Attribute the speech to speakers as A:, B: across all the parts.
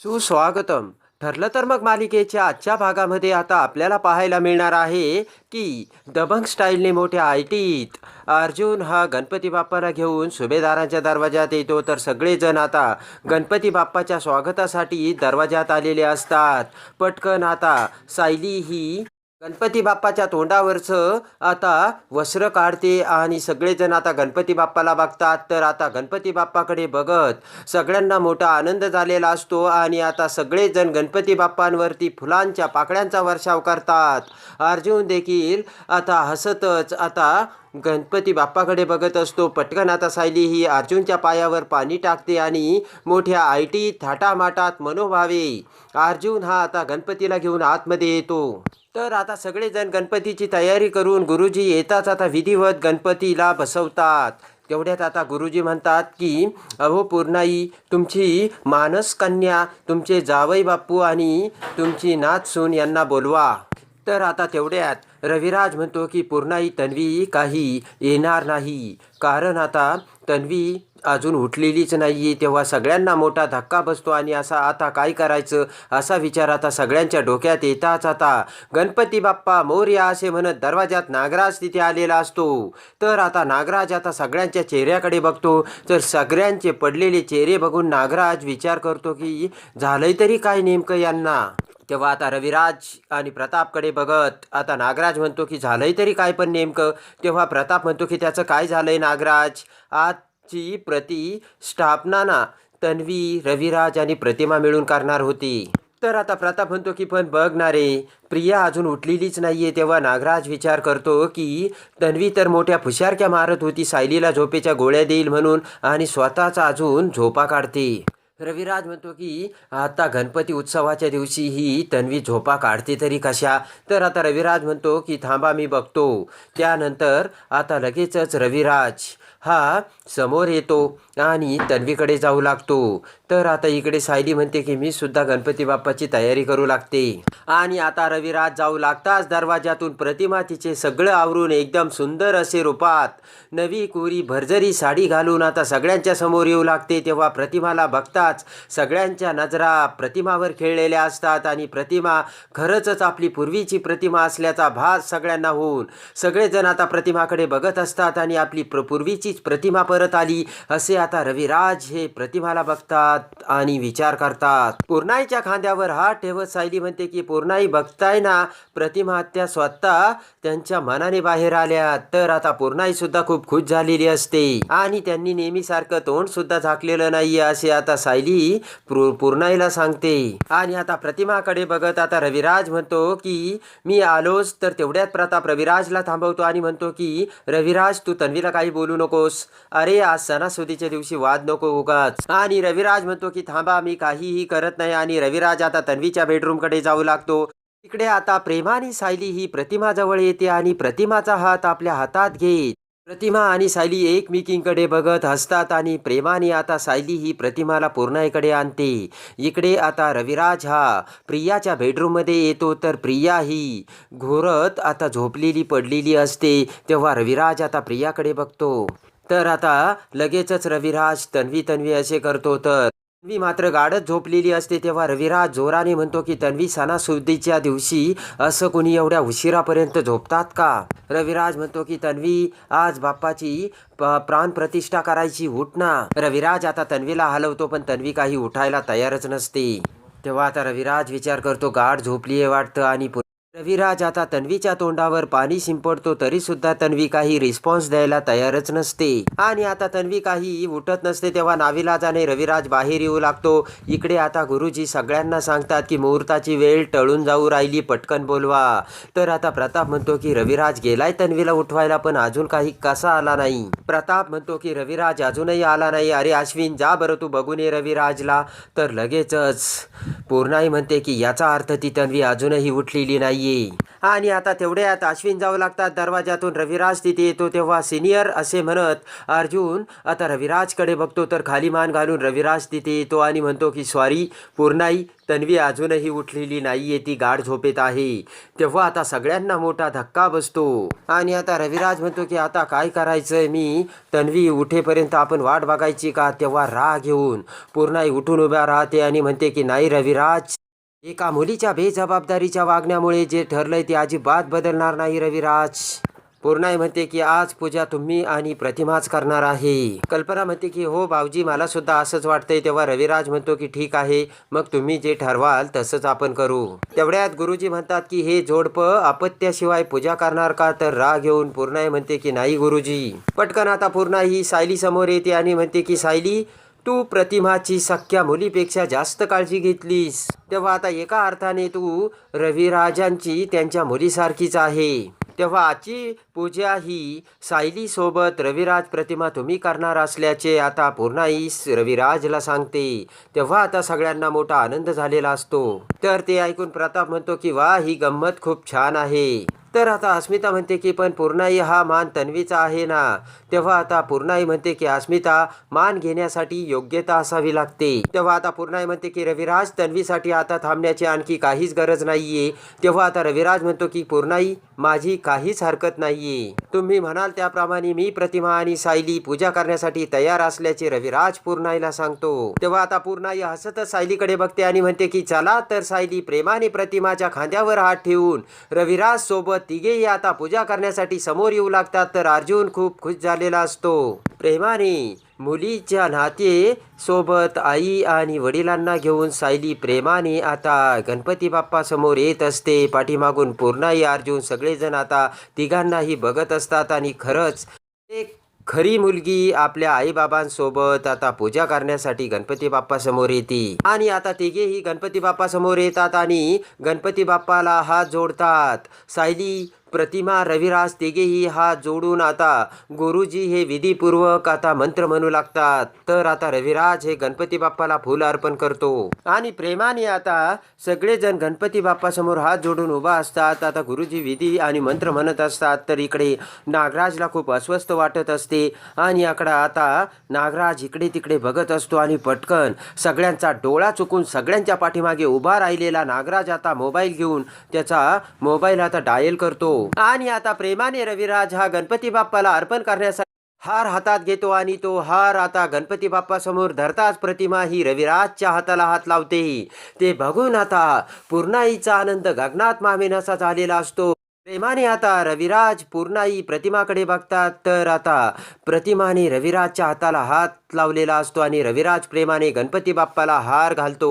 A: सुस्वागतम. ठरलं तर मग मालिकेच्या आजच्या भागामध्ये आता आपल्याला पाहायला मिळणार आहे की दबंग स्टाईलने मोठ्या आयटीत अर्जुन हा गणपती बाप्पाला घेऊन सुभेदारांच्या दरवाजात येतो. तर सगळेजण आता गणपती बाप्पाच्या स्वागतासाठी दरवाजात आलेले असतात. पटकन आता सायली ही गणपती बाप्पाच्या तोंडावरचं आता वस्त्र काढते आणि सगळेजण आता गणपती बाप्पाला बघतात. तर आता गणपती बाप्पाकडे बघत सगळ्यांना मोठा आनंद झालेला असतो आणि आता सगळेजण गणपती बाप्पांवरती फुलांच्या पाकळ्यांचा वर्षाव करतात. अर्जुन देखील आता हसतच आता गणपती बाप्पाकडे बघत असतो. पटकन आता सायली ही अर्जुनच्या पायावर पाणी टाकते आणि मोठ्या आयटी थाटामाटात मनोभावे. अर्जुन हा आता गणपतीला घेऊन आतमध्ये येतो. तर आता सगळेजण गणपतीची तयारी करून गुरुजी येताच आता विधिवत गणपतीला बसवतात. तेवढ्यात आता गुरुजी म्हणतात की अहो पूर्णाई तुमची मानस कन्या तुमचे जावई बापू आणि तुमची नाथ सून यांना बोलवा. तर आता तेवढ्यात रविराज म्हणतो की पूर्णाई तन्वी काही येणार नाही. कारण आता तन्वी अजून उठलेलीच नाही तेव्हा सगळ्यांना मोठा धक्का बसतो आणि असा आता काय करायचं? असा विचार आता सगळ्यांच्या डोक्यात येताच आता. गणपती बाप्पा मोर्या असे म्हणत दरवाजात नागराज तिथे आलेला असतो. तर आता नागराज आता सगळ्यांच्या चेहऱ्याकडे बघतो. तर सगळ्यांचे पडलेले चेहरे बघून नागराज विचार करतो की झालंय तरी काय नेमकं यांना? तेव्हा आता रविराज आणि प्रतापकडे बघत आता नागराज म्हणतो की झालंय तरी काय पण नेमकं. तेव्हा प्रताप म्हणतो की त्याचं काय झालंय नागराज? आजची प्रतिष्ठापना ना तन्वी रविराज आणि प्रतिमा मिळून करणार होती. तर आता प्रताप म्हणतो की पण बघ ना रे प्रिया अजून उठलेलीच नाही आहे तेव्हा नागराज विचार करतो की तन्वी तर मोठ्या फुशारक्या मारत होती सायलीला झोपेच्या गोळ्या देईल म्हणून आणि स्वतःचा अजून झोपा काढते. रविराज म्हणतो की आता गणपती उत्सवाच्या दिवशी ही तन्वी झोपा काढते तरी कशा? तर आता रविराज म्हणतो की थांबा मी बघतो. त्यानंतर आता लगेचच रविराज हा समोर येतो आणि तन्वीकडे जाऊ लागतो. तर आता इकडे सायली म्हणते की मी सुद्धा गणपती बाप्पाची तयारी करू लागते. आणि आता रविराज जाऊ लागताच दरवाजातून प्रतिमा तिचे सगळं आवरून एकदम सुंदर असे रूपात नवी कोरी भरजरी साडी घालून आता सगळ्यांच्या समोर येऊ लागते. तेव्हा प्रतिमाला बघताच सगळ्यांच्या नजरा प्रतिमावर खेळलेल्या असतात आणि प्रतिमा खरंच आपली पूर्वीची प्रतिमा असल्याचा भास सगळ्यांना होऊन सगळेजण आता प्रतिमाकडे बघत असतात आणि आपली प्र पूर्वीचीच प्रतिमा परत आली असे आता रविराज हे प्रतिमाला बघतात आणि विचार करतात. पूर्णाईच्या खांद्यावर हात ठेवत सायली म्हणते की पूर्णाई बघताय ना प्रतिमा त्या स्वतः त्यांच्या मनाने बाहेर आल्या. तर आता पूर्णाई सुद्धा खूप खुश झालेली असते. आणि त्यांनी नेहमीसारखं तोंड सुद्धा झाकलेलं नाहीये असे आता सायली पूर्णाईला सांगते. आणि आता प्रतिमाकडे बघत आता रविराज म्हणतो की मी आलोच तर तेवढ्यात प्रताप रविराजला थांबवतो आणि म्हणतो की रविराज तू तन्वीला काही बोलू नको. नकोस अरे आज सणासुदीच्या दिवशी वाद नको उगाच. आणि रविराज म्हणतो की थांबा मी काहीही करत नाही आणि रविराज आता तन्वीच्या बेडरूमकडे जाऊ लागतो. इकडे आता प्रेमाने सायली ही प्रतिमा जवळ येते आणि प्रतिमाचा हात आपल्या हातात घेत. प्रतिमा आणि सायली एकमेकींकडे बघत हसतात आणि प्रेमाने आता सायली ही प्रतिमाला पूर्णाईकडे आणते. इकडे आता रविराज हा प्रियाच्या बेडरूममध्ये येतो तर प्रिया ही घोरत आता झोपलेली पडलेली असते तेव्हा रविराज आता प्रियाकडे बघतो. तर आता लगेचच रविराज तन्वी तन्वी असे करतो तर. तन्वी मात्र गाडत झोपलेली असते तेव्हा रविराज जोराने म्हणतो की तन्वी सणासुदीच्या दिवशी असं कुणी एवढ्या उशिरापर्यंत झोपतात का? रविराज म्हणतो की तन्वी आज बाप्पाची प- प्राणप्रतिष्ठा करायची उठ ना. रविराज आता तन्वीला हलवतो पण तन्वी काही उठायला तयारच नसते. तेव्हा आता रविराज विचार करतो गाढ झोपलीये वाटतं आणि पु- रविराज आता तन्वीच्या तोंडावर पाणी शिंपडतो तरी सुद्धा तन्वी काही रिस्पॉन्स द्यायला तयारच नसते. आणि आता तन्वी काही उठत नसते तेव्हा नाविलाजाने रविराज बाहेर येऊ लागतो. इकडे आता गुरुजी सगळ्यांना सांगतात की मुहूर्ताची वेळ टळून जाऊ राहिली पटकन बोलवा. तर आता प्रताप म्हणतो की रविराज गेलाय तन्वीला उठवायला पण अजून काही कसा आला नाही. प्रताप म्हणतो की रविराज अजूनही आला नाही. अरे अश्विन जा बरं तू बघून ये रविराजला. तर लगेचच. पूर्णाई म्हणते की याचा अर्थ ती तन्वी अजूनही उठलेली नाही. नाहीये. आणि आता तेवढ्यात अश्विन जाऊ लागतात दरवाजातून रविराज तिथे येतो तेव्हा सिनियर असे म्हणत अर्जुन आता रविराजकडे बघतो तर खाली मान घालून रविराज तिथे येतो आणि म्हणतो की सॉरी पूर्णाई तन्वी अजूनही उठलेली नाहीये ती गाढ झोपेत आहे. तेव्हा आता सगळ्यांना मोठा धक्का बसतो. आणि आता रविराज म्हणतो की आता काय करायचंय मी? तन्वी उठेपर्यंत आपण वाट बघायची का? तेव्हा राग घेऊन पूर्णाई उठून उभ्या राहते आणि म्हणते की नाही रविराज एका मुलीच्या बेजबाबदारीच्या वागण्यामुळे जे ठरलंय ते अजिबात बदलणार नाही रविराज. पूर्णाई म्हणते की आज पूजा तुम्ही आणि प्रतिमाच करणार आहे. कल्पना म्हणते की हो भाऊजी मला सुद्धा असंच वाटतंय. तेव्हा रविराज म्हणतो की ठीक आहे मग तुम्ही जे ठरवाल तसंच आपण करू. तेवढ्यात गुरुजी म्हणतात की हे जोडपं अपत्याशिवाय पूजा करणार का? तर राग घेऊन पूर्णाई म्हणते की नाही गुरुजी. पटकन आता पूर्णा ही सायली समोर येते आणि म्हणते की सायली तू प्रतिमाची सख्या मुलीपेक्षा जास्त काळजी घेतलीस. तेव्हा आता एका अर्थाने तू रविराजांची त्यांच्या मुलीसारखीच आहे. तेव्हा आजची पूजा ही सायलीसोबत रविराज प्रतिमा तुम्ही करणार असल्याचे आता पूर्णाईस रविराजला सांगते. तेव्हा आता सगळ्यांना मोठा आनंद झालेला असतो. तर ते ऐकून प्रताप म्हणतो की वा ही गंमत खूप छान आहे. तर आता अस्मिता म्हणते की पण पूर्णाई हा मान तन्वीचा आहे ना? तेव्हा आता पूर्णाई म्हणते की अस्मिता मान घेण्यासाठी योग्यता असावी लागते. तेव्हा आता पूर्णाई म्हणते की रविराज तन्वीसाठी आता थांबण्याची आणखी काहीच गरज नाहीये. तेव्हा आता रविराज म्हणतो की पूर्णाई माझी काहीच हरकत नाहीये. तुम्ही म्हणाल त्याप्रमाणे मी प्रतिमा आणि सायली पूजा करण्यासाठी तयार असल्याचे रविराज पूर्णाईला सांगतो. तेव्हा आता पूर्णाई हसतच सायलीकडे बघते आणि म्हणते की चला तर सायली प्रेमाने प्रतिमाच्या खांद्यावर हात ठेवून रविराज सोबत तिघेही आता पूजा करण्यासाठी समोर येऊ लागतात तर अर्जुन खूप खुश झालेला असतो. प्रेमाने मुलीच्या नाते सोबत आई आणि वडिलांना घेऊन सायली प्रेमाने आता गणपती बाप्पा समोर येत असते. पाठीमागून पूर्णाई अर्जुन सगळेजण आता तिघांनाही बघत असतात आणि खरंच एक खरी मुलगी आपल्या आईबाबांसोबत आता पूजा करण्यासाठी गणपती बाप्पा समोर येते. आणि आता तिघेही गणपती बाप्पा समोर येतात आणि गणपती बाप्पाला हात जोडतात. सायली प्रतिमा रविराज तिघेही हात जोडून आता गुरुजी हे विधीपूर्वक आता मंत्र म्हणू लागतात. तर आता रविराज हे गणपती बाप्पाला फुल अर्पण करतो. आणि प्रेमाने आता सगळेजण गणपती बाप्पासमोर हात जोडून उभा असतात. आता गुरुजी विधी आणि मंत्र म्हणत असतात. तर इकडे नागराजला खूप अस्वस्थ वाटत असते. आणि आकडा आता नागराज इकडे तिकडे बघत असतो. आणि पटकन सगळ्यांचा डोळा चुकून सगळ्यांच्या पाठीमागे उभा राहिलेला नागराज आता मोबाईल घेऊन त्याचा मोबाईल आता डायल करतो. आणि आता प्रेमाने रविराज हा गणपती बाप्पाला अर्पण करण्यासाठी हार हातात घेतो आणि तो हार आता गणपती बाप्पा समोर धरताच प्रतिमा ही रविराजच्या हाताला हात लावते. ते बघून आता पूर्णाईचा आनंद गगनात मामेनासा झालेला असतो. प्रेमाने आता रविराज पूर्णाई प्रतिमाकडे बघतात तर आता प्रतिमाने रविराजच्या हाताला हात लावलेला असतो आणि रविराज प्रेमाने गणपती बाप्पाला हार घालतो.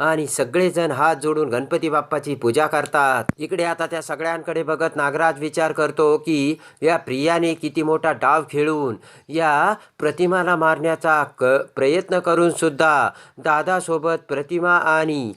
A: आणि सगळेजण हात जोडून गणपती बाप्पाची पूजा करतात. इकडे आता त्या सगळ्यांकडे बघत नागराज विचार करतो की या प्रियाने किती मोठा डाव खेळून या प्रतिमाला मारण्याचा क प्रयत्न करून सुद्धा दादासोबत प्रतिमा आणि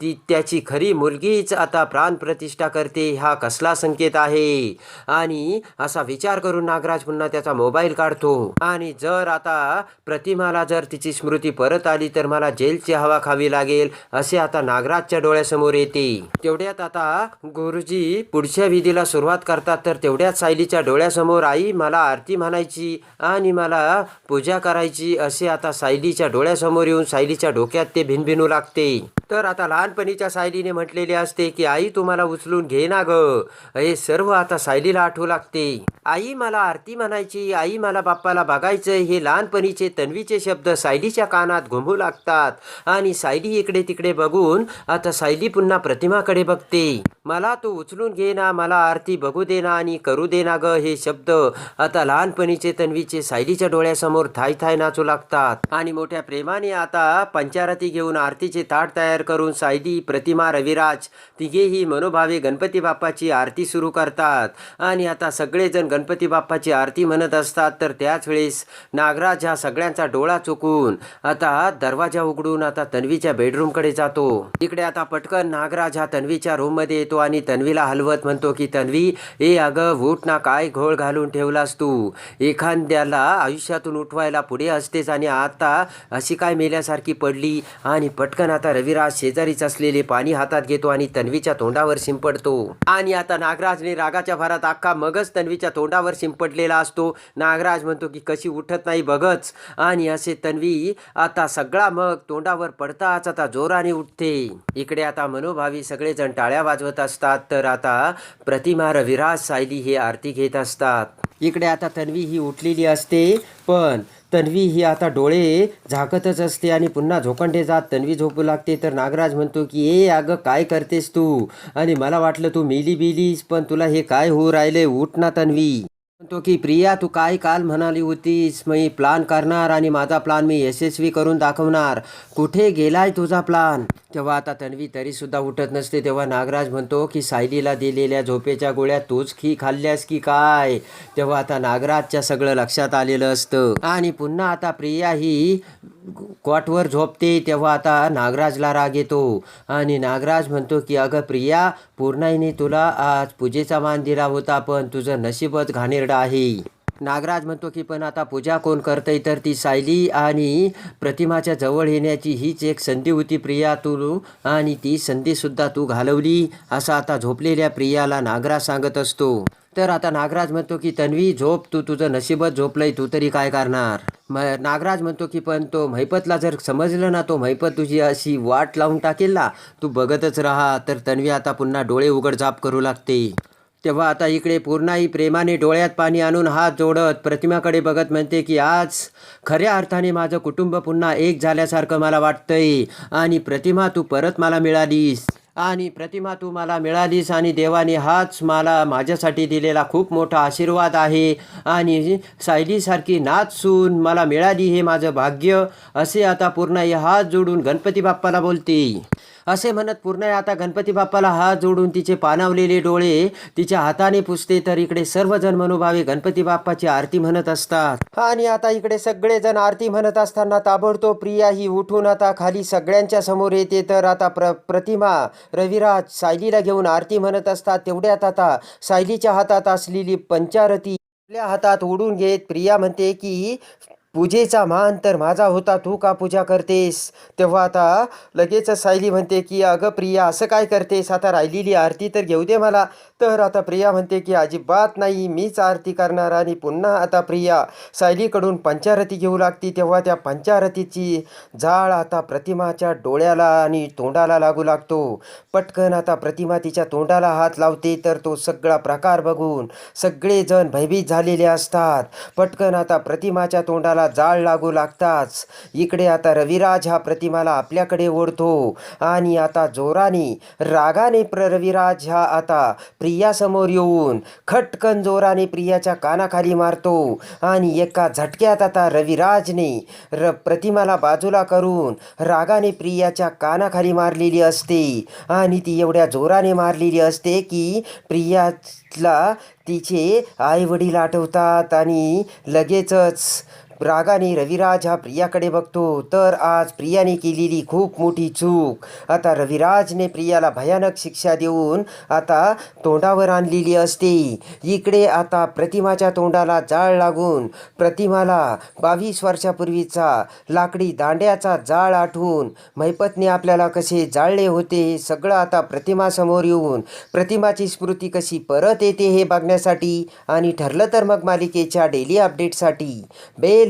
A: ती त्याची खरी मुलगीच आता प्राणप्रतिष्ठा करते हा कसला संकेत आहे? आणि असा विचार करून नागराज पुन्हा त्याचा मोबाईल काढतो. आणि जर आता प्रतिमाला जर तिची स्मृती परत आली तर मला जेलची हवा खावी लागेल असे आता नागराजच्या डोळ्यासमोर येते. तेवढ्यात आता गुरुजी पुढच्या विधीला सुरुवात करतात तर तेवढ्यात सायलीच्या डोळ्यासमोर आई मला आरती म्हणायची आणि मला पूजा करायची असे आता सायलीच्या डोळ्यासमोर येऊन सायलीच्या डोक्यात ते भिनभिनू लागते. तर आता लहान लहानपणीच्या सायलीने म्हटलेले असते की आई तुम्हाला उचलून घे ना ग. हे सर्व आता सायलीला आठवू लागते. आई मला आरती म्हणायची. आई मला बाप्पाला बघायचं हे लहानपणीचे तन्वीचे शब्द सायलीच्या कानात घुमू लागतात. आणि सायली इकडे तिकडे बघून आता सायली पुन्हा प्रतिमाकडे बघते. मला तू उचलून घे ना मला आरती बघू दे ना आणि करू दे ना ग. हे शब्द आता लहानपणीचे तन्वीचे सायलीच्या डोळ्यासमोर थाय थाय नाचू लागतात. आणि मोठ्या प्रेमाने आता पंचारती घेऊन आरतीचे ताट तयार करून सायली प्रतिमा रविराज तिघेही मनोभावे गणपती बाप्पाची आरती सुरू करतात. आणि आता सगळेजण गणपती बाप्पाची आरती म्हणत असतात तर त्याच वेळेस नागराज हा सगळ्यांचा डोळा चुकून आता दरवाजा उघडून आता तन्वीच्या बेडरूमकडे जातो. इकडे आता पटकन नागराज हा तन्वीच्या रूममध्ये येतो येतो आणि तन्वीला हलवत म्हणतो की तन्वी ए अगं उठ ना काय घोळ घालून ठेवलास तू? एखाद्याला आयुष्यातून उठवायला पुढे असतेच आणि आता अशी काय मेल्यासारखी पडली? आणि पटकन आता रविराज शेजारीचा असलेले पाणी हातात घेतो आणि तन्वीच्या तोंडावर शिंपडतो. आणि आता नागराजने रागाच्या भरात अख्खा मगच तन्वीच्या तोंडावर शिंपडलेला असतो. नागराज म्हणतो की कशी उठत नाही बघच. आणि असे तन्वी आता सगळा मग तोंडावर पडताच आता जोराने उठते. इकडे आता मनोभावी सगळेजण टाळ्या वाजवत असतात. तर आता प्रतिमा रविराज सायली हे आरती घेत असतात. इकडे आता तन्वी ही उठलेली असते. पण तन्वी ही आता डोळे झाकतच असते आणि पुन्हा झोकंडे जात तन्वी झोपू लागते. तर नागराज म्हणतो की ए अगं काय करतेस तू? आणि मला वाटलं तू मिली बिलीस पण तुला हे काय होऊ राहिले? उठ ना तन्वी. म्हणतो की प्रिया तू काय काल म्हणाली होतीस मी प्लान करणार आणि माझा प्लान मी यशस्वी करून दाखवणार. कुठे गेलाय तुझा प्लान तेव्हा आता तन्वी तरीसुद्धा उठत नसते. तेव्हा नागराज म्हणतो की सायलीला दिलेल्या झोपेच्या गोळ्या तूच खी खाल्ल्यास की काय? तेव्हा आता नागराजच्या सगळं लक्षात आलेलं असतं. आणि पुन्हा आता प्रिया ही कॉटवर झोपते तेव्हा आता नागराजला राग येतो. आणि नागराज म्हणतो की अगं प्रिया पूर्णाईने तुला आज पूजेचा मान दिला होता पण तुझं नशीबच घाणेरडं आहे. नागराज म्हणतो की पण आता पूजा कोण करतंय तर ती सायली आणि प्रतिमाच्या जवळ येण्याची हीच एक संधी होती प्रिया तू आणि ती संधीसुद्धा तू घालवली असं आता झोपलेल्या प्रियाला नागराज सांगत असतो. तर आता नागराज म्हणतो की तन्वी झोप तू तुझं नशीबच झोपलंय तू तरी काय करणार? म नागराज म्हणतो की पण तो महिपतला जर समजलं ना तो महिपत तुझी अशी वाट लावून टाकेल ना तू बघतच राहा तर तन्वी आता पुन्हा डोळे उघडझाप करू लागते. तेव्हा आता इकडे पूर्णाही प्रेमाने डोळ्यात पाणी आणून हात जोडत प्रतिमाकडे बघत म्हणते की आज खऱ्या अर्थाने माझं कुटुंब पुन्हा एक झाल्यासारखं मला वाटतंय. आणि प्रतिमा तू परत मला मिळालीस. आणि प्रतिमा तू मला मिळालीस आणि देवाने हाच मला माझ्यासाठी दिलेला खूप मोठा आशीर्वाद आहे. आणि सायलीसारखी नाच सून मला मिळाली हे माझं भाग्य. असे आता पूर्ण हात जोडून गणपती बाप्पाला बोलते. असे म्हणत पूर्ण आता गणपती बाप्पाला हात जोडून तिचे पाणावलेले डोळे तिच्या हाताने पुसते तर इकडे सर्वजण मनोभावे गणपती बाप्पाची आरती म्हणत असतात. आणि आता इकडे सगळेजण आरती म्हणत असताना ताबडतोब प्रिया ही उठून आता खाली सगळ्यांच्या समोर येते. तर आता प्र प्रतिमा रविराज सायलीला घेऊन आरती म्हणत असतात. तेवढ्यात आता सायलीच्या हातात असलेली पंचारती आपल्या हातात ओढून घेत प्रिया म्हणते की पूजेचा मान तर माझा होता तू का पूजा करतेस? तेव्हा आता लगेच सायली म्हणते की अगं प्रिया असं काय करतेस? आता राहिलेली आरती तर घेऊ दे मला. तर आता प्रिया म्हणते की अजिबात नाही मीच आरती करणार आणि पुन्हा आता प्रिया सायलीकडून पंचारती घेऊ लागती. तेव्हा त्या पंचारतीची जाळ आता प्रतिमाच्या डोळ्याला आणि तोंडाला लागू लागतो. पटकन आता प्रतिमा तिच्या तोंडाला हात लावते तर तो सगळा प्रकार बघून सगळेजण भयभीत झालेले असतात. पटकन आता प्रतिमाच्या तोंडाला जाळ लागू लागताच. इकडे आता रविराज हा प्रतिमाला आपल्याकडे ओढतो आणि आता जोराने रागाने प्र रविराज हा आता प्रियासमोर येऊन खटकन जोराने प्रियाच्या कानाखाली मारतो. आणि एका झटक्यात आता रविराजने र प्रतिमाला बाजूला करून रागाने प्रियाच्या कानाखाली मारलेली असते. आणि ती एवढ्या जोराने मारलेली असते की प्रियाला तिचे आईवडील आठवतात आणि लगेचच रागाने रविराज हा प्रियाकडे बघतो. तर आज प्रियाने केलेली खूप मोठी चूक. आता रविराजने प्रियाला भयानक शिक्षा देऊन आता तोंडावर आणलेली असते. इकडे आता प्रतिमाच्या तोंडाला जाळ लागून प्रतिमाला बावीस वर्षापूर्वीचा लाकडी दांड्याचा जाळ आठवून मैपतने आपल्याला कसे जाळले होते हे सगळं आता प्रतिमासमोर येऊन प्रतिमाची स्मृती कशी परत येते हे बघण्यासाठी आणि ठरलं तर मग मालिकेच्या डेली अपडेटसाठी बेल